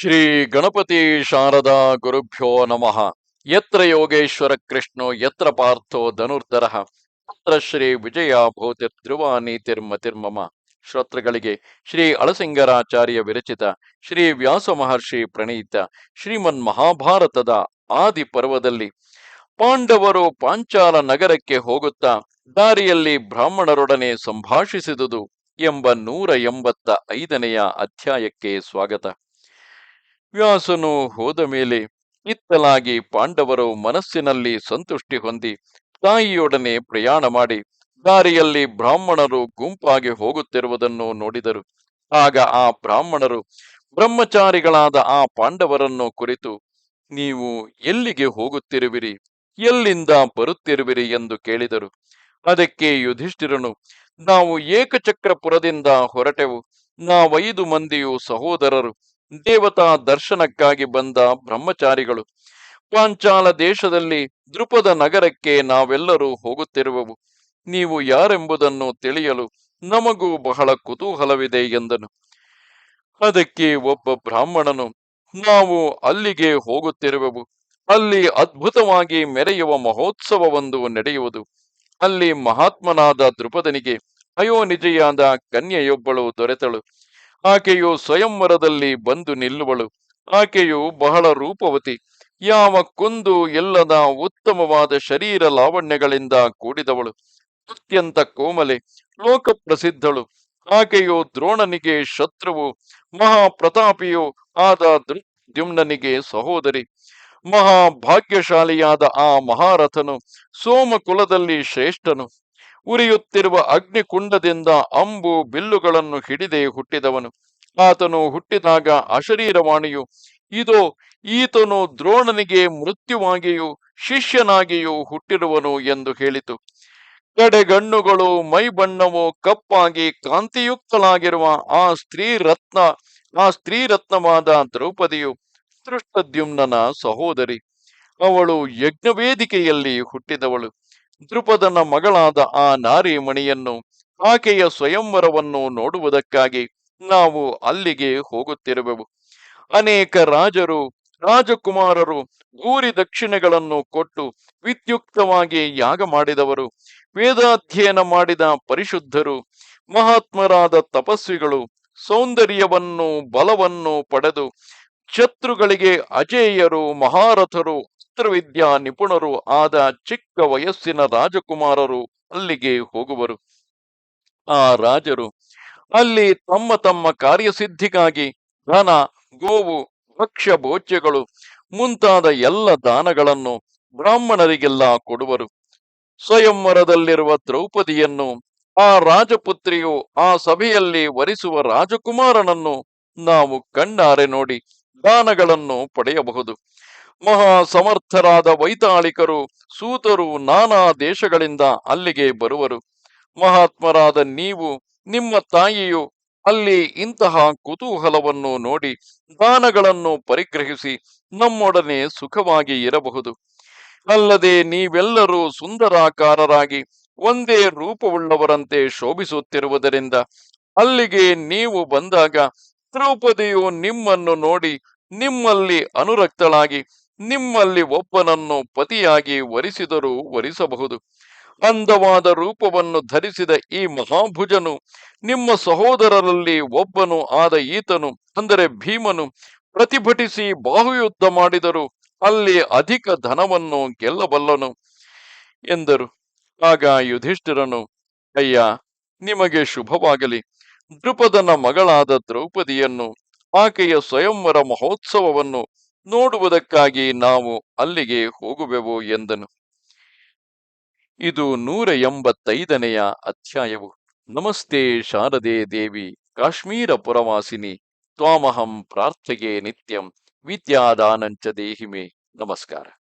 ಶ್ರೀ ಗಣಪತಿ ಶಾರದಾ ಗುರುಭ್ಯೋ ನಮಃ. ಯತ್ರ ಯೋಗೇಶ್ವರ ಕೃಷ್ಣೋ, ಯತ್ರ ಪಾರ್ಥೋ ಧನುರ್ಧರ ತತ್ರ ಶ್ರೀ ವಿಜಯ ಭೂತಿರ್ ಧ್ರುವ ನೀತಿರ್ಮತಿರ್ಮಮ ಶ್ರೋತೃಗಳಿಗೆ ಶ್ರೀ ಅಳಸಿಂಗರಾಚಾರ್ಯ ವಿರಚಿತ ಶ್ರೀ ವ್ಯಾಸ ಮಹರ್ಷಿ ಪ್ರಣೀತ ಶ್ರೀಮನ್ ಮಹಾಭಾರತದ ಆದಿ ಪರ್ವದಲ್ಲಿ ಪಾಂಡವರು ಪಾಂಚಾಲ ನಗರಕ್ಕೆ ಹೋಗುತ್ತಾ ದಾರಿಯಲ್ಲಿ ಬ್ರಾಹ್ಮಣರೊಡನೆ ಸಂಭಾಷಿಸಿದುದು ಎಂಬ ನೂರ ಎಂಬತ್ತ ಐದನೆಯ ಅಧ್ಯಾಯಕ್ಕೆ ಸ್ವಾಗತ. ವ್ಯಾಸನು ಹೋದ ಮೇಲೆ ಇತ್ತಲಾಗಿ ಪಾಂಡವರು ಮನಸ್ಸಿನಲ್ಲಿ ಸಂತುಷ್ಟಿ ಹೊಂದಿ ತಾಯಿಯೊಡನೆ ಪ್ರಯಾಣ ಮಾಡಿ ದಾರಿಯಲ್ಲಿ ಬ್ರಾಹ್ಮಣರು ಗುಂಪಾಗಿ ಹೋಗುತ್ತಿರುವುದನ್ನು ನೋಡಿದರು. ಆಗ ಆ ಬ್ರಾಹ್ಮಣರು ಬ್ರಹ್ಮಚಾರಿಗಳಾದ ಆ ಪಾಂಡವರನ್ನು ಕುರಿತು, ನೀವು ಎಲ್ಲಿಗೆ ಹೋಗುತ್ತಿರುವಿರಿ? ಎಲ್ಲಿಂದ ಬರುತ್ತಿರುವಿರಿ? ಎಂದು ಕೇಳಿದರು. ಅದಕ್ಕೆ ಯುಧಿಷ್ಠಿರನು, ನಾವು ಏಕಚಕ್ರಪುರದಿಂದ ಹೊರಟೆವು. ನಾವೈದು ಮಂದಿಯು ಸಹೋದರರು. ದೇವತಾ ದರ್ಶನಕ್ಕಾಗಿ ಬಂದ ಬ್ರಹ್ಮಚಾರಿಗಳು, ಪಾಂಚಾಲ ದೇಶದಲ್ಲಿ ದೃಪದ ನಗರಕ್ಕೆ ನಾವೆಲ್ಲರೂ ಹೋಗುತ್ತಿರುವವು. ನೀವು ಯಾರೆಂಬುದನ್ನು ತಿಳಿಯಲು ನಮಗೂ ಬಹಳ ಕುತೂಹಲವಿದೆ ಎಂದನು. ಅದಕ್ಕೆ ಒಬ್ಬ ಬ್ರಾಹ್ಮಣನು, ನಾವು ಅಲ್ಲಿಗೆ ಹೋಗುತ್ತಿರುವೆವು. ಅಲ್ಲಿ ಅದ್ಭುತವಾಗಿ ಮೆರೆಯುವ ಮಹೋತ್ಸವವೊಂದು ನಡೆಯುವುದು. ಅಲ್ಲಿ ಮಹಾತ್ಮನಾದ ದೃಪದನಿಗೆ ಅಯೋನಿಜೆಯಾದ ಕನ್ಯೆಯೊಬ್ಬಳು ದೊರೆತಳು. ಆಕೆಯು ಸ್ವಯಂವರದಲ್ಲಿ ಬಂದು ನಿಲ್ಲುವಳು. ಆಕೆಯು ಬಹಳ ರೂಪವತಿ. ಯಾವ ಕುಂದು ಎಲ್ಲದ ಉತ್ತಮವಾದ ಶರೀರ ಲಾವಣ್ಯಗಳಿಂದ ಕೂಡಿದವಳು. ಅತ್ಯಂತ ಕೋಮಲೆ ಲೋಕ ಪ್ರಸಿದ್ಧಳು ಆಕೆಯು ದ್ರೋಣನಿಗೆ ಶತ್ರುವು, ಮಹಾಪ್ರತಾಪಿಯು ಆದ ದ್ಯುಮ್ನನಿಗೆ ಸಹೋದರಿ. ಮಹಾಭಾಗ್ಯಶಾಲಿಯಾದ ಆ ಮಹಾರಥನು ಸೋಮಕುಲದಲ್ಲಿ ಶ್ರೇಷ್ಠನು. ಉರಿಯುತ್ತಿರುವ ಅಗ್ನಿಕುಂಡದಿಂದ ಅಂಬು ಬಿಲ್ಲುಗಳನ್ನು ಹಿಡಿದೇ ಹುಟ್ಟಿದವನು. ಆತನು ಹುಟ್ಟಿದಾಗ ಅಶರೀರವಾಣಿಯು, ಇದೋ, ಈತನು ದ್ರೋಣನಿಗೆ ಮೃತ್ಯುವಾಗಿಯೂ ಶಿಷ್ಯನಾಗಿಯೂ ಹುಟ್ಟಿರುವನು ಎಂದು ಹೇಳಿತು. ಕಡೆಗಣ್ಣುಗಳು ಮೈ ಬಣ್ಣವು ಕಪ್ಪಾಗಿ ಕಾಂತಿಯುಕ್ತಲಾಗಿರುವ ಆ ಸ್ತ್ರೀ ರತ್ನ ಆ ಸ್ತ್ರೀ ರತ್ನವಾದ ದ್ರೌಪದಿಯು ಸೃಷ್ಟದ್ಯುಮ್ನ ಸಹೋದರಿ. ಅವಳು ಯಜ್ಞವೇದಿಕೆಯಲ್ಲಿ ಹುಟ್ಟಿದವಳು. ದೃಪದನ ಮಗಳಾದ ಆ ನಾರಿಮಣಿಯನ್ನು ಆಕೆಯ ಸ್ವಯಂವರವನ್ನು ನೋಡುವುದಕ್ಕಾಗಿ ನಾವು ಅಲ್ಲಿಗೆ ಹೋಗುತ್ತಿರುವೆವು. ಅನೇಕ ರಾಜರು, ರಾಜಕುಮಾರರು ಊರಿ ದಕ್ಷಿಣೆಗಳನ್ನು ಕೊಟ್ಟು ವಿದ್ಯುಕ್ತವಾಗಿ ಯಾಗ ಮಾಡಿದವರು, ವೇದಾಧ್ಯಯನ ಮಾಡಿದ ಪರಿಶುದ್ಧರು, ಮಹಾತ್ಮರಾದ ತಪಸ್ವಿಗಳು ಸೌಂದರ್ಯವನ್ನು, ಬಲವನ್ನು ಪಡೆದು ಶತ್ರುಗಳಿಗೆ ಅಜೇಯರು, ಮಹಾರಥರು ಅಸ್ತ್ರವಿದ್ಯಾ ನಿಪುಣರು ಆದ ಚಿಕ್ಕ ವಯಸ್ಸಿನ ರಾಜಕುಮಾರರು ಅಲ್ಲಿಗೆ ಹೋಗುವರು. ಆ ರಾಜರು ಅಲ್ಲಿ ತಮ್ಮ ತಮ್ಮ ಕಾರ್ಯಸಿದ್ಧಿಗಾಗಿ ಧನ, ಗೋವು, ಭಕ್ಷ್ಯ, ಭೋಜ್ಯಗಳು ಮುಂತಾದ ಎಲ್ಲ ದಾನಗಳನ್ನು ಬ್ರಾಹ್ಮಣರಿಗೆಲ್ಲ ಕೊಡುವರು. ಸ್ವಯಂವರದಲ್ಲಿರುವ ದ್ರೌಪದಿಯನ್ನು, ಆ ರಾಜಪುತ್ರಿಯು ಆ ಸಭೆಯಲ್ಲಿ ವರಿಸುವ ರಾಜಕುಮಾರನನ್ನು ನಾವು ಕಣ್ಣಾರೆ ನೋಡಿ ದಾನಗಳನ್ನು ಪಡೆಯಬಹುದು. ಮಹಾ ಸಮರ್ಥರಾದ ವೈತಾಳಿಕರು ಸೂತರು ನಾನಾ ದೇಶಗಳಿಂದ ಅಲ್ಲಿಗೆ ಬರುವರು. ಮಹಾತ್ಮರಾದ ನೀವು, ನಿಮ್ಮ ತಾಯಿಯು ಅಲ್ಲಿ ಇಂತಹ ಕುತೂಹಲವನ್ನು ನೋಡಿ, ದಾನಗಳನ್ನು ಪರಿಗ್ರಹಿಸಿ ನಮ್ಮೊಡನೆ ಸುಖವಾಗಿ ಇರಬಹುದು. ಅಲ್ಲದೆ ನೀವೆಲ್ಲರೂ ಸುಂದರಾಕಾರರಾಗಿ ಒಂದೇ ರೂಪವುಳ್ಳವರಂತೆ ಶೋಭಿಸುತ್ತಿರುವುದರಿಂದ, ಅಲ್ಲಿಗೆ ನೀವು ಬಂದಾಗ ದ್ರೌಪದಿಯು ನಿಮ್ಮನ್ನು ನೋಡಿ ನಿಮ್ಮಲ್ಲಿ ಅನುರಕ್ತಳಾಗಿ ನಿಮ್ಮಲ್ಲಿ ಒಬ್ಬನನ್ನು ಪತಿಯಾಗಿ ವರಿಸಿದರೂ ವರಿಸಬಹುದು. ಅಂದವಾದ ರೂಪವನ್ನು ಧರಿಸಿದ ಈ ಮಹಾಭುಜನು, ನಿಮ್ಮ ಸಹೋದರರಲ್ಲಿ ಒಬ್ಬನು ಆದ ಈತನು, ಅಂದರೆ ಭೀಮನು, ಪ್ರತಿಭಟಿಸಿ ಬಾಹುಯುದ್ಧ ಮಾಡಿದರು ಅಲ್ಲಿ ಅಧಿಕ ಧನವನ್ನು ಗೆಲ್ಲಬಲ್ಲನು ಎಂದರು. ಆಗ ಯುಧಿಷ್ಠಿರನು, ಅಯ್ಯ, ನಿಮಗೆ ಶುಭವಾಗಲಿ. ದೃಪದನ ಮಗಳಾದ ದ್ರೌಪದಿಯನ್ನು, ಆಕೆಯ ಸ್ವಯಂವರ ಮಹೋತ್ಸವವನ್ನು ನೋಡುವುದಕ್ಕಾಗಿ ನಾವು ಅಲ್ಲಿಗೆ ಹೋಗುವೆವು ಎಂದನು. ಇದು ನೂರ ಎಂಬತ್ತೈದನೆಯ ಅಧ್ಯಾಯವು. ನಮಸ್ತೆ ಶಾರದೆ ದೇವಿ, ಕಾಶ್ಮೀರ ಪುರವಾಸಿನಿ, ತ್ವಾಮಹಂ ಪ್ರಾರ್ಥೆಗೆ ನಿತ್ಯಂ, ವಿದ್ಯಾದಾನಂಚ ದೇಹಿಮೆ. ನಮಸ್ಕಾರ.